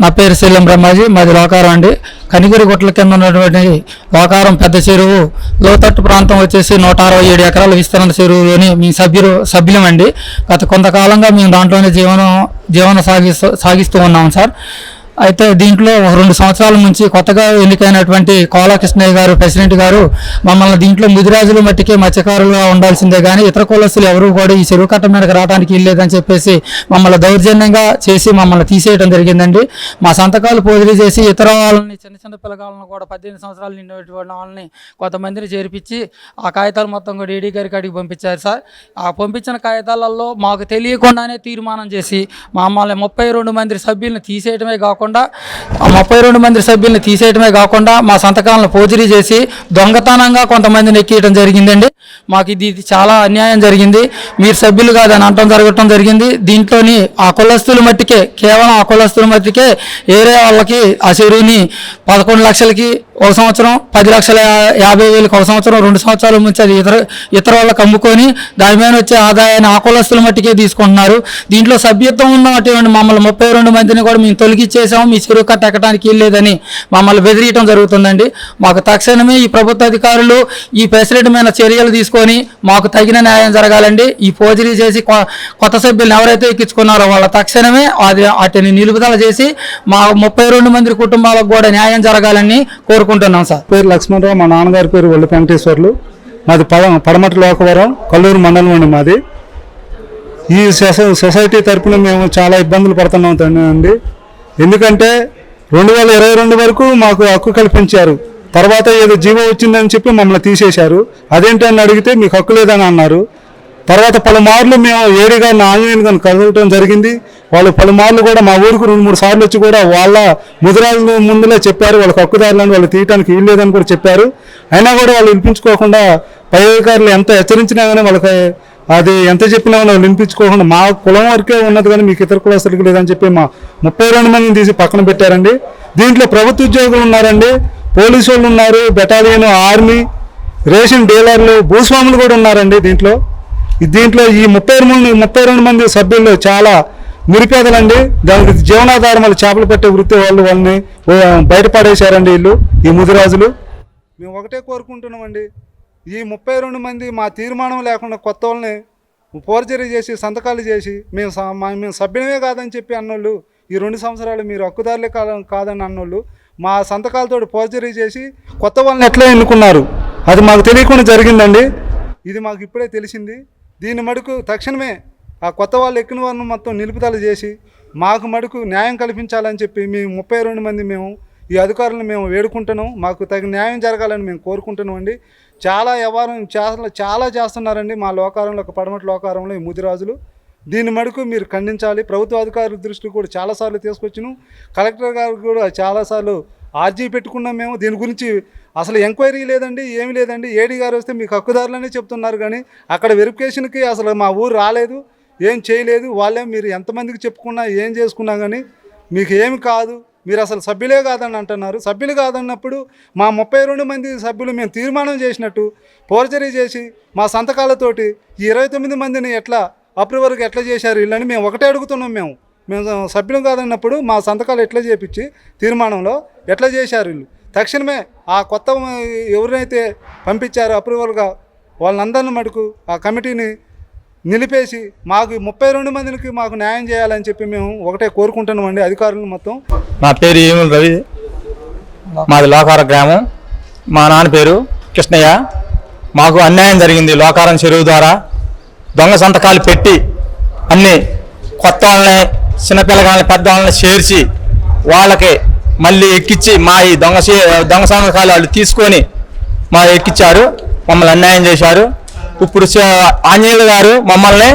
నా పేరు శీలం బ్రహ్మాజీ మాది లోకారం అండి. కనిగిరి గుట్ల కింద ఉన్నటువంటి లోకారం పెద్ద చెరువు. లోతట్టు ప్రాంతం వచ్చేసి నూట అరవై ఏడు ఎకరాల విస్తరణ చెరువులోని మీ సభ్యులు సభ్యులమండి గత కొంతకాలంగా మేము దాంట్లోనే జీవనం జీవనం సాగిస్తూ సాగిస్తూ ఉన్నాం సార్. అయితే దీంట్లో రెండు సంవత్సరాల నుంచి కొత్తగా ఎన్నికైనటువంటి కోలా కృష్ణయ్య గారు ప్రెసిడెంట్ గారు మమ్మల్ని దీంట్లో ముదిరాజులు మట్టికే మత్స్యకారులుగా ఉండాల్సిందే కానీ ఇతర కులస్తులు ఎవరు కూడా ఈ చెరువు కట్ట మీదకి రావడానికి ఇల్లేదని చెప్పేసి మమ్మల్ని దౌర్జన్యంగా చేసి మమ్మల్ని తీసేయడం జరిగిందండి. మా సంతకాలు పోదిరి చేసి ఇతర వాళ్ళని చిన్న చిన్న పిల్లగాళ్ళని కూడా పద్దెనిమిది సంవత్సరాలు నిండినటువంటి వాళ్ళని కొంతమందిని చేర్పించి ఆ కాగితాలు మొత్తం కూడా ఈడీ గారికి అడిగి పంపించారు సార్. ఆ పంపించిన కాగితాలలో మాకు తెలియకుండానే తీర్మానం చేసి మమ్మల్ని ముప్పై రెండు మంది సభ్యులను తీసేయటమే కాకుండా కాకుండా ముప్పై రెండు మంది సభ్యుల్ని తీసేయటమే కాకుండా మా సంతకాలను పోజరీ చేసి దొంగతనంగా కొంతమందిని ఎక్కియటం జరిగిందండి. మాకు ఇది చాలా అన్యాయం జరిగింది. మీరు సభ్యులు కాదని అంటం జరగటం జరిగింది. దీంట్లోని ఆ కులస్తుల మట్టికే కేవలం ఆ కులస్తుల మట్టికే ఏరే వాళ్ళకి ఆ చెరువుని పదకొండు లక్షలకి ఒక సంవత్సరం పది లక్షల యాభై వేలకు ఒక సంవత్సరం రెండు సంవత్సరాల నుంచి అది ఇతర ఇతర వాళ్ళకి అమ్ముకొని దాని మీద వచ్చే ఆదాయాన్ని ఆకులస్తుల మట్టికే తీసుకుంటున్నారు. దీంట్లో సభ్యత్వం ఉన్నటువంటి మమ్మల్ని ముప్పై రెండు మందిని కూడా మేము తొలగిచ్చేసాము మీ చెరువు కట్ట ఎక్కడానికి లేదని మమ్మల్ని బెదిరియటం జరుగుతుందండి. మాకు తక్షణమే ఈ ప్రభుత్వ అధికారులు ఈ ప్రెసిడెంట్ మీద చర్యలు తీసుకొని మాకు తగిన న్యాయం జరగాలండి. ఈ ఫోజరీ చేసి కొ- కొత్త సభ్యులను ఎవరైతే ఎక్కించుకున్నారో వాళ్ళ తక్షణమే అది వాటిని నిలుపుదల చేసి మా ముప్పై రెండు మంది కుటుంబాలకు కూడా న్యాయం జరగాలని కోరుకుంటున్నాం. సార్. పేరు లక్ష్మణరావు మా నాన్నగారి పేరు ఒళ్ళు వెంకటేశ్వర్లు. మాది పడ పడమటి లోకవరం కల్లూరు మండలం అండి మాది. ఈ సొసై- సొసైటీ తరపున మేము చాలా ఇబ్బందులు పడుతున్నాం తండ్రి అండి. ఎందుకంటే రెండు వేల ఇరవై రెండు వరకు మాకు హక్కు కల్పించారు. తర్వాత ఏదో జీవో వచ్చిందని చెప్పి మమ్మల్ని తీసేశారు. అదేంటని అడిగితే మీకు హక్కు లేదని అన్నారు. తర్వాత పలుమార్లు మేము ఏడిగా గారిని ఆంజనేయుని కలవటం జరిగింది. వాళ్ళు పలుమార్లు కూడా మా ఊరికి రెండు మూడు సార్లు వచ్చి కూడా వాళ్ళ ముదిరాజుల ముందులే చెప్పారు. వాళ్ళ హక్కుదారులను వాళ్ళు తీయటానికి వీలు లేదని కూడా చెప్పారు. అయినా కూడా వాళ్ళు వినిపించుకోకుండా పై అధికారులు ఎంత హెచ్చరించినా కానీ వాళ్ళకి అది ఎంత చెప్పినా కానీ వాళ్ళు వినిపించుకోకుండా మా కులం వరకే ఉన్నది కానీ మీకు ఇతర కులస్తులకు లేదని చెప్పి మా ముప్పై రెండు మందిని తీసి పక్కన పెట్టారండి. దీంట్లో ప్రభుత్వ ఉద్యోగులు ఉన్నారండి. పోలీసు వాళ్ళు ఉన్నారు బెటాలియన్ ఆర్మీ రేషన్ డీలర్లు భూస్వాములు కూడా ఉన్నారండి దీంట్లో. దీంట్లో ఈ ముప్పై మంది ముప్పై రెండు మంది సభ్యులు చాలా నిరుపేదలండి. దానికి జీవనాధారం వాళ్ళు చేపలు పట్టే వృత్తి వాళ్ళు వాళ్ళని బయటపడేశారండి వీళ్ళు ఈ ముదిరాజులు. మేము ఒకటే కోరుకుంటున్నామండి. ఈ ముప్పై రెండు మంది మా తీర్మానం లేకుండా కొత్త వాళ్ళని ఫోర్జరీ చేసి సంతకాలు చేసి మేము స- మా- మేము సభ్యులమే కాదని చెప్పి అన్నోళ్ళు ఈ రెండు సంవత్సరాలు మీరు హక్కుదారులే కాదని కాదని అన్నోళ్ళు మా సంతకాలతో ఫోర్జరీ చేసి కొత్త వాళ్ళని ఎట్లా ఎన్నుకున్నారు? అది మాకు తెలియకుండా జరిగిందండి. ఇది మాకు ఇప్పుడే తెలిసింది. దీని మడుకు తక్షణమే ఆ కొత్త వాళ్ళు ఎక్కిన వారిని మొత్తం నిలుపుదల చేసి మాకు మడుకు న్యాయం కల్పించాలని చెప్పి మేము ముప్పై రెండు మంది మేము ఈ అధికారులను మేము వేడుకుంటున్నాం. మాకు తగిన న్యాయం జరగాలని మేము కోరుకుంటున్నాం అండి. చాలా వ్యవహారం చాలా చాలా చేస్తున్నారండి మా లోకారంలో ఒక పడమటి లోకారంలో ఈ ముదిరాజులు. దీని మడుకు మీరు ఖండించాలి. ప్రభుత్వ అధికారుల దృష్టికి కూడా చాలాసార్లు తీసుకొచ్చినాం. కలెక్టర్ గారు కూడా చాలాసార్లు ఆర్జీ పెట్టుకున్నాం మేము. దీని గురించి అసలు ఎంక్వైరీ లేదండి ఏమి లేదండి. ఏడీ గారు వస్తే మీకు హక్కుదారులనే చెప్తున్నారు కానీ అక్కడ వెరిఫికేషన్కి అసలు మా ఊరు రాలేదు. ఏం చేయలేదు వాళ్ళే మీరు ఎంతమందికి చెప్పుకున్నా ఏం చేసుకున్నా కానీ మీకు ఏమి కాదు మీరు అసలు సభ్యులే కాదని అంటున్నారు. సభ్యులు కాదన్నప్పుడు మా ముప్పై రెండు మంది సభ్యులు మేము తీర్మానం చేసినట్టు ఫోర్జరీ చేసి మా సంతకాలతోటి ఈ ఇరవై తొమ్మిది మందిని ఎట్లా అప్రూవర్కి ఎట్లా చేశారు వీళ్ళని మేము ఒకటే అడుగుతున్నాం మేము. మేము సభ్యులు కాదన్నప్పుడు మా సంతకాలు ఎట్లా చేపించి తీర్మానంలో ఎట్లా చేశారు వీళ్ళు. తక్షణమే ఆ కొత్త ఎవరైతే పంపించారో అప్రూవల్గా వాళ్ళందరిని మటుకు ఆ కమిటీని నిలిపేసి మాకు ముప్పై రెండు మందికి మాకు న్యాయం చేయాలని చెప్పి మేము ఒకటే కోరుకుంటున్నామండి అధికారులు మొత్తం. నా పేరు ఏముల రవి. మాది లోకార గ్రామం. మా నాన్న పేరు కృష్ణయ్య. మాకు అన్యాయం జరిగింది లోకారం చెరువు ద్వారా. దొంగ సంతకాలు పెట్టి అన్ని కొత్త వాళ్ళని చిన్నపిల్లగాళ్ళని పెద్ద వాళ్ళని చేర్చి వాళ్ళకి మళ్ళీ ఎక్కించి మా ఈ దొంగ దొంగ సంతకాలు వాళ్ళు తీసుకొని మా ఎక్కించారు మమ్మల్ని అన్యాయం చేశారు. ఇప్పుడు ఆంజనేయులు గారు మమ్మల్ని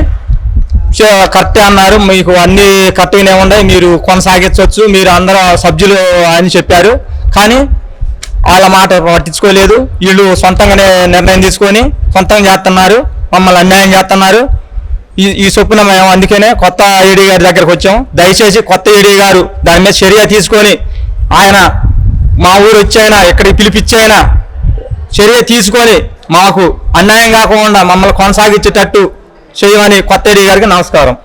చ- కరెక్టే అన్నారు. మీకు అన్ని కరెక్ట్గానే ఉన్నాయి. మీరు కొనసాగించవచ్చు. మీరు అందరూ సభ్యులు అని చెప్పారు. కానీ వాళ్ళ మాట పట్టించుకోలేదు. వీళ్ళు సొంతంగానే నిర్ణయం తీసుకొని సొంతంగా చేస్తున్నారు. మమ్మల్ని అన్యాయం చేస్తున్నారు. ఈ ఈ చొప్పున మేము అందుకనే కొత్త ఏడీ గారి దగ్గరకు వచ్చాం. దయచేసి కొత్త ఏడీ గారు దాని మీద చర్య తీసుకొని ఆయన మా ఊరు వచ్చైనా ఇక్కడికి పిలిపించైనా చర్య తీసుకొని మాకు అన్యాయం కాకుండా మమ్మల్ని కొనసాగించేటట్టు చేయమని కొత్త గారికి నమస్కారం.